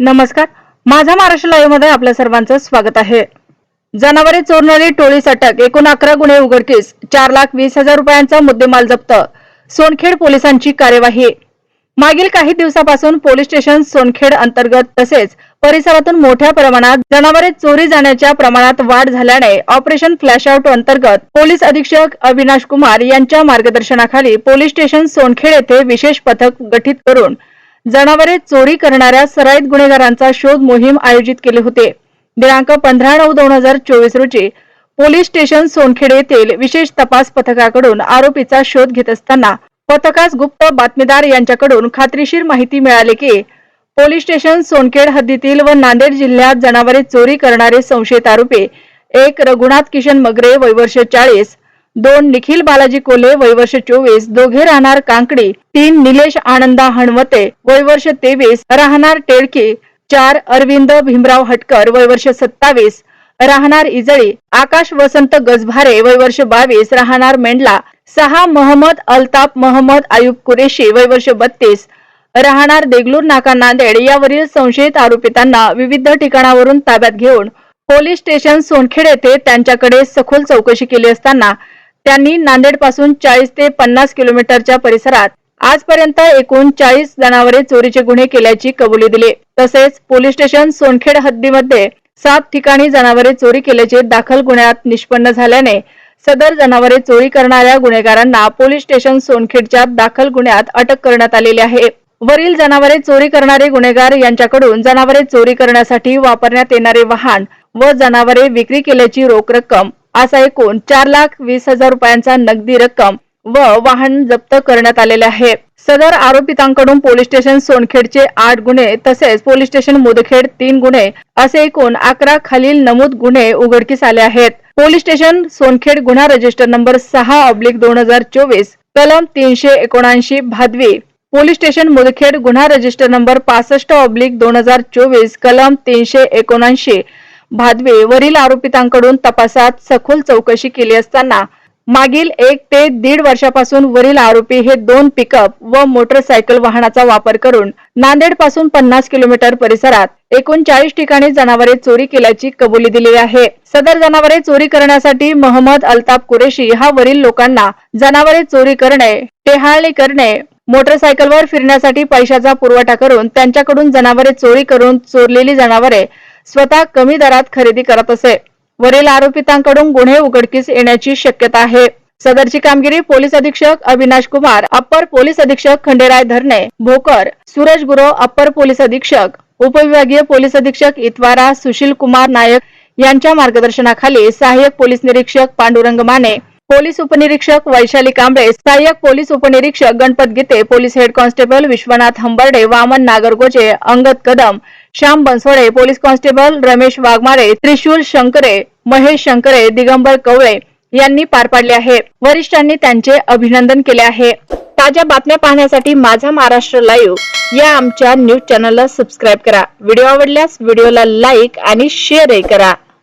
नमस्कार. माझा महाराष्ट्र लाईव्हमध्ये आपल्या सर्वांचं स्वागत आहे. जनावरे चोरणारी टोळीस अटक एकूण अकरा गुन्हे उघडकीस चार लाख वीस हजार रुपयांचा मुद्देमाल जप्त सोनखेड पोलिसांची कार्यवाही. मागील काही दिवसापासून पोलीस स्टेशन सोनखेड अंतर्गत तसेच परिसरातून मोठ्या प्रमाणात जनावरे चोरी जाण्याच्या प्रमाणात वाढ झाल्याने ऑपरेशन फ्लॅश आउट अंतर्गत पोलीस अधीक्षक अविनाश कुमार यांच्या मार्गदर्शनाखाली पोलीस स्टेशन सोनखेड येथे विशेष पथक गठीत करून जनावरे चोरी करणाऱ्या सराईत गुन्हेगारांचा शोध मोहीम आयोजित केले होते. दिनांक पंधरा नऊ दोन हजार चोवीस रोजी पोलीस स्टेशन सोनखेड येथील विशेष तपास पथकाकडून आरोपीचा शोध घेत असताना पथकास गुप्त बातमीदार यांच्याकडून खात्रीशीर माहिती मिळाली की पोलीस स्टेशन सोनखेड हद्दीतील व नांदेड जिल्ह्यात जनावरे चोरी करणारे संशयित आरोपी एक रघुनाथ किशन मगरे वयवर्ष चाळीस दोन निखिल बालाजी कोले वयवर्ष चोवीस दोघे राहणार कांकडी तीन निलेश आनंदा हणवते वयवर्ष तेवीस राहणार टेळकी चार अरविंद भीमराव हटकर वयवर्ष सत्तावीस राहणार इजळी आकाश वसंत गजभारे वयवर्ष बावीस राहणार मेंढला सहा मोहम्मद अल्ताफ मोहम्मद आयुब कुरेशी वयवर्ष बत्तीस राहणार देगलूर नाका नांदेड यावरील संशयित आरोपितांना विविध ठिकाणावरून ताब्यात घेऊन पोलीस स्टेशन सोनखेड येथे त्यांच्याकडे सखोल चौकशी केली असताना त्यांनी नांदेडपासून चाळीस ते पन्नास किलोमीटरच्या परिसरात आजपर्यंत एकूण चाळीस जनावरे चोरीचे गुन्हे केल्याची कबुली दिली. तसेच पोलीस स्टेशन सोनखेड हद्दीमध्ये सात ठिकाणी जनावरे चोरी केल्याचे दाखल गुन्ह्यात निष्पन्न झाल्याने सदर जनावरे चोरी करणाऱ्या गुन्हेगारांना पोलीस स्टेशन सोनखेडच्या दाखल गुन्ह्यात अटक करण्यात आलेली आहे. वरील जनावरे चोरी करणारे गुन्हेगार यांच्याकडून जनावरे चोरी करण्यासाठी वापरण्यात येणारे वाहन व जनावरे विक्री केल्याची रोख रक्कम असा एकूण चार लाख वीस हजार रुपयांचा नगदी रक्कम व वाहन जप्त करण्यात आलेले आहे. सदर आरोपितांकडून पोलीस स्टेशन सोनखेडचे आठ गुन्हे तसेच पोलीस स्टेशन मुदखेड तीन गुन्हे असे एकूण अकरा खालील नमूद गुन्हे उघडकीस आले आहेत. पोलीस स्टेशन सोनखेड गुन्हा रजिस्टर नंबर सहा ऑब्लिक दोन हजार चोवीस कलम तीनशे एकोणऐंशी भादवी. पोलीस स्टेशन मुदखेड गुन्हा रजिस्टर नंबर पासष्ट ऑब्लिक दोन हजार चोवीस कलम तीनशे एकोणऐंशी भादवे वरील आरोपितांकडून तपासात सखोल चौकशी केली असताना मागील एक ते दीड वर्षापासून वरील आरोपी हे दोन पिकअप व मोटरसायकल वाहनाचा वापर करून नांदेडपासून पन्नास किलोमीटर परिसरात एकूण चाळीस ठिकाणी जनावरे चोरी केल्याची कबुली दिली आहे. सदर जनावरे चोरी करण्यासाठी मोहम्मद अल्ताफ कुरेशी हा वरील लोकांना जनावरे चोरी करणे टेहाळणी करणे मोटरसायकलवर फिरण्यासाठी पैशाचा पुरवठा करून त्यांच्याकडून जनावरे चोरी करून चोरलेली जनावरे स्वतः कमी दरात खरेदी करत असे. वरील आरोपितांकडून गुन्हे उघडकीस येण्याची शक्यता आहे. सदरची कामगिरी पोलीस अधीक्षक अविनाश कुमार अप्पर पोलीस अधीक्षक खंडेराय धरणे भोकर सूरज गुरो अप्पर पोलीस अधीक्षक उपविभागीय पोलीस अधीक्षक इतवारा सुशील कुमार नायक यांच्या मार्गदर्शनाखाली सहाय्यक पोलीस निरीक्षक पांडुरंग माने पोलीस उपनिरीक्षक वैशाली कांबळे सहाय्यक पोलीस उपनिरीक्षक Ganpat Gite police head constable Vishwanath Hamberde Waman Nagargoje Angad Kadam Shyam Bansode police constable Ramesh Waghmare Trishul Shankare Mahesh Shankare Digambar Kawale यांनी पार पाडले आहे. वरिष्ठांनी त्यांचे अभिनंदन केले आहे. ताज्या बातम्या पाहण्यासाठी माझा महाराष्ट्र लाईव्ह या आमच्या न्यूज चॅनलला सबस्क्राईब करा. व्हिडिओ आवडल्यास व्हिडिओला लाईक आणि शेअरही करा.